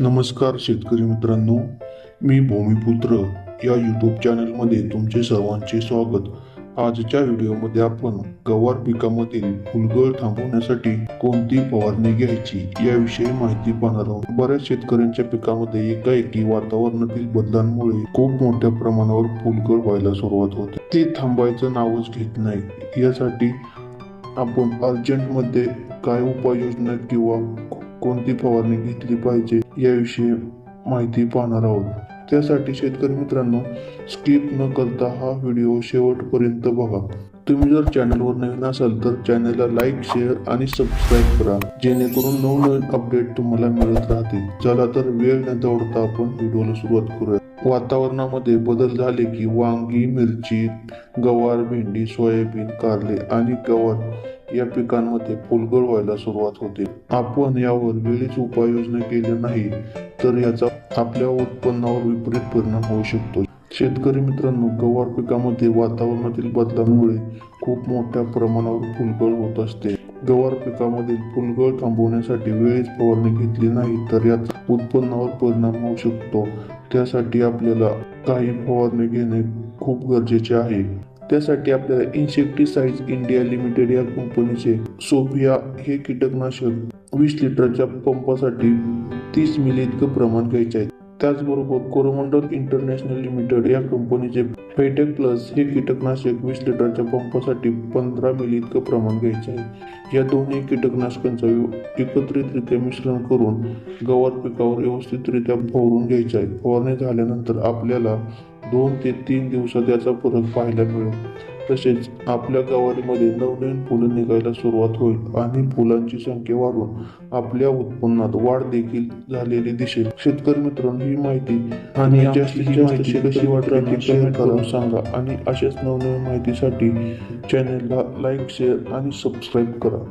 नमस्कार शेतकरी मित्रांनो मी भूमिपुत्र या यूट्यूब चॅनलमध्ये तुमचे सर्वांचे स्वागत. आजच्या व्हिडिओमध्ये आपण गवार पिकामधील फुलगळ थांबवण्यासाठी कोणती फवारणी घ्यायची याविषयी माहिती पाहणार आहोत. बऱ्याच शेतकऱ्यांच्या पिकामध्ये एकाएकी वातावरणातील बदलांमुळे खूप मोठ्या प्रमाणावर फुलगळ व्हायला सुरुवात होते. ते थांबायचं नावच घेत नाही. यासाठी आपण अर्जंटमध्ये काय उपाययोजना किंवा कोणती फवारणी घेतली पाहिजे याविषयी माहिती पाहणार आहोत. त्यासाठी शेतकरी मित्रांनो स्किप न करता हा व्हिडिओ शेवटपर्यंत बघा. तुम्ही जर चॅनलवर नवीन असाल तर चॅनलला लाईक शेअर आणि सबस्क्राईब करा. जेणेकरून नवनवीन अपडेट तुम्हाला मिळत राहतील. चला तर वेळ न दौडता आपण व्हिडिओला सुरुवात करूया. वातावरणामध्ये बदल झाले की वांगी मिरची गवार भेंडी सोयाबीन कारले आणि गवार या पिकांमध्ये फुलगळ व्हायला सुरुवात होते. आपण यावर वेळीच उपाययोजना केल्या नाही तर याचा आपल्या उत्पन्नावर विपरीत परिणाम होऊ शकतो. शेतकरी मित्रांनो गवार पिकामध्ये वातावरणातील बदलांमुळे खूप मोठ्या प्रमाणावर फुलगळ होत असते. गवार पिकामधील फुलगळ थांबवण्यासाठी वेळीच फवारणी घेतली नाही तर याचा उत्पन्नावर परिणाम होऊ शकतो. त्यासाठी आपल्याला काही फवारणी घेणे खूप गरजेचे आहे. त्यासाठी आपल्याला इन्सेक्टिसाइड्स इंडिया लिमिटेड या कंपनीचे सोफिया हे कीटकनाशक वीस लिटरच्या पंपासाठी तीस मिली इतकं प्रमाण घ्यायचे आहे. त्याचबरोबर कोरोमंडल इंटरनॅशनल लिमिटेड या कंपनीचे फेटेक प्लस हे कीटकनाशक वीस लिटरच्या पंपासाठी पंधरा मिली इतकं प्रमाण घ्यायचे आहे. या दोन्ही कीटकनाशकांचा एकत्रितरित्या मिश्रण करून गवार पिकावर व्यवस्थितरित्या फवारून घ्यायचे आहे. फवारणी झाल्यानंतर आपल्याला दोन ते तीन दिवसात याचा फरक पाहायला मिळेल. तसेच आपल्या गवारीमध्ये नवनवीन फुलं निघायला सुरुवात होईल आणि फुलांची संख्या वाढून आपल्या उत्पन्नात वाढ देखील झालेली दिसेल. शेतकरी मित्रांनो ही माहिती आणि जास्तीत जास्त कशी वाटली शेअर करून सांगा आणि अशाच नवनवीन माहितीसाठी चॅनलला लाईक शेअर आणि सबस्क्राईब करा.